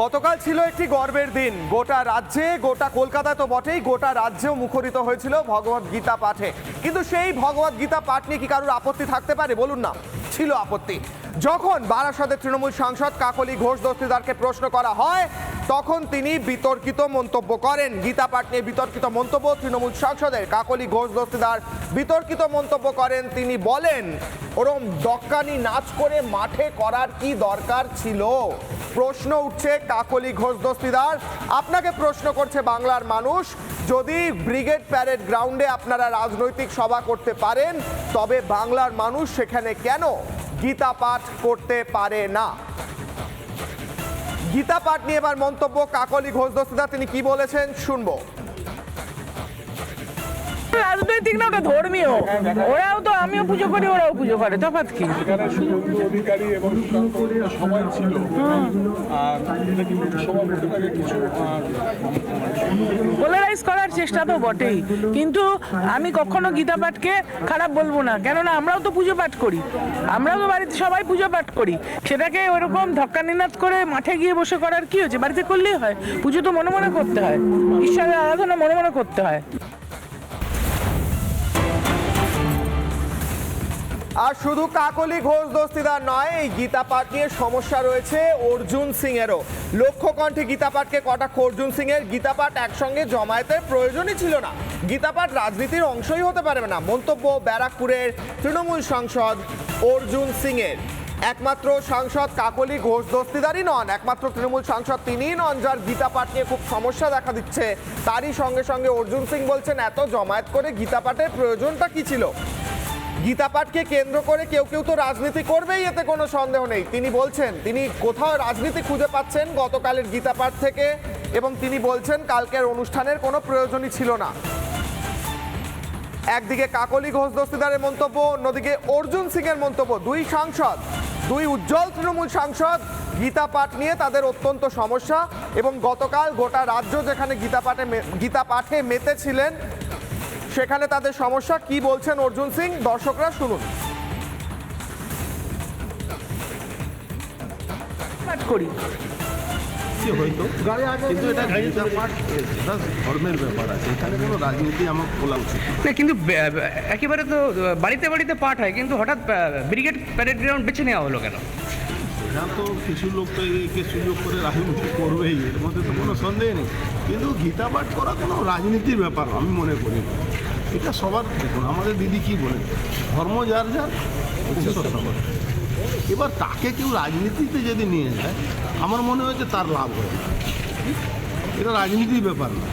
গতকাল ছিল একটি গর্বের দিন। গোটা রাজ্যে, গোটা কলকাতায় তো বটেই, গোটা রাজ্যেও মুখরিত হয়েছিল ভগবত গীতা পাঠে। কিন্তু সেই ভগবত গীতা পাঠ নিয়ে কি কারোর আপত্তি থাকতে পারে? বলুন না। ছিল আপত্তি। যখন বারাসতের তৃণমূল সাংসদ কাকলি ঘোষ দস্তিদারকে প্রশ্ন করা হয়, তখন তিনি বিতর্কিত মন্তব্য করেন। গীতা পাঠ নিয়ে বিতর্কিত মন্তব্য তৃণমূল সাংসদের। কাকলি ঘোষ দস্তিদার বিতর্কিত মন্তব্য করেন। তিনি বলেন, ওরম দক্কানি নাচ করে মাঠে করার কি দরকার ছিল? প্রশ্ন উঠছে কাকলি ঘোষ দস্তিদার। আপনাকে প্রশ্ন করছে বাংলার মানুষ, যদি ব্রিগেড প্যারেড গ্রাউন্ডে আপনারা রাজনৈতিক সভা করতে পারেন, তবে বাংলার মানুষ সেখানে কেন গীতা পাঠ করতে পারে না? গীতা পাঠ নিয়ে এবার মন্তব্য কাকলি ঘোষ দস্তিদার, তিনি কি বলেছেন শুনব। রাজনৈতিক না ধর্মীয়? ওরাও আমিও পুজো করি ওরাও পুজো করে তফাৎ কি? এখানে শুভেন্দু অধিকারী এবং সুকান্ত সবাই ছিল। আর এটা কিন্তু সভাপতিটাকে কিছু পোলারাইজ করার চেষ্টা তো বটেই। কিন্তু আমি কখনো গীতা পাঠকে খারাপ বলব না কেননা আমরাও তো পুজো পাঠ করি। আমরাও তো বাড়িতে সবাই পুজো পাঠ করি। সেটাকে ওরকম ধক্কা নিনাদ করে মাঠে গিয়ে বসে করার কি হচ্ছে বাড়িতে করলেই হয়। পুজো তো মনে মনে করতে হয়। ঈশ্বরের আরাধনা মনে মনে করতে হয়। আর শুধু কাকলি ঘোষ দস্তিদার নয়, এই গীতা পাঠ নিয়ে সমস্যা রয়েছে অর্জুন সিং এরও লক্ষ্য কণ্ঠে গীতা পাঠকে কটাক্ষ। অর্জুন সিং এর গীতা পাঠ একসঙ্গে জমায়েতের প্রয়োজনই ছিল না। গীতা পাঠ রাজনীতির অংশই হতে পারবে না। মন্তব্য ব্যারাকপুরের তৃণমূল সাংসদ অর্জুন সিং এর একমাত্র সাংসদ কাকলি ঘোষ দস্তিদারই নন, একমাত্র তৃণমূল সাংসদ তিনিই নন, যার গীতা পাঠ নিয়ে খুব সমস্যা দেখা দিচ্ছে। তারই সঙ্গে সঙ্গে অর্জুন সিং বলছেন, এত জমায়েত করে গীতা পাঠের প্রয়োজনটা কি ছিল? গীতা পাঠকে কেন্দ্র করে কেউ কেউ তো রাজনীতি করবেই, এতে কোনো সন্দেহ নেই। তিনি বলছেন, তিনি কোথাও রাজনীতি খুঁজে পাচ্ছেন গতকালের গীতা পাঠ থেকে এবং তিনি বলছেন কালকের অনুষ্ঠানের কোনো প্রয়োজনই ছিল না। একদিকে কাকলি ঘোষ দস্তিদারের মন্তব্য, অন্যদিকে অর্জুন সিং এর মন্তব্য, দুই সাংসদ, দুই উজ্জ্বল তৃণমূল সাংসদ গীতা পাঠ নিয়ে তাদের অত্যন্ত সমস্যা এবং গতকাল গোটা রাজ্য যেখানে গীতা পাঠে গীতা পাঠে মেতেছিলেন সেখানে তাদের সমস্যা কি বলছেন অর্জুন সিং? দর্শকরা শুনুন। পাঠ করি। কি হয়তো। কিন্তু এটা গীতা পাঠ ধর্মের ব্যাপার আছে। এখানে কোনো রাজনীতি আমার উচিত না। কিন্তু একেবারে তো বাড়িতে বাড়িতে পাঠ হয় কিন্তু হঠাৎ ব্রিগেড প্যারেড গ্রাউন্ড বেছে নেওয়া হলো কেন? তো কিছু লোক তো একে সুযোগ করে রাজনীতি করবেই। এর মধ্যে তো কোনো সন্দেহ নেই। কিন্তু গীতা পাঠ করা কোনো রাজনীতির ব্যাপার আমি মনে করি না। এটা সবার দেখুন, আমাদের দিদি কি বলে ধর্ম যার যার এবার তাকে কেউ রাজনীতিতে যদি নিয়ে যায়, আমার মনে হয় যে তার লাভ হয় এটা রাজনীতির ব্যাপার না।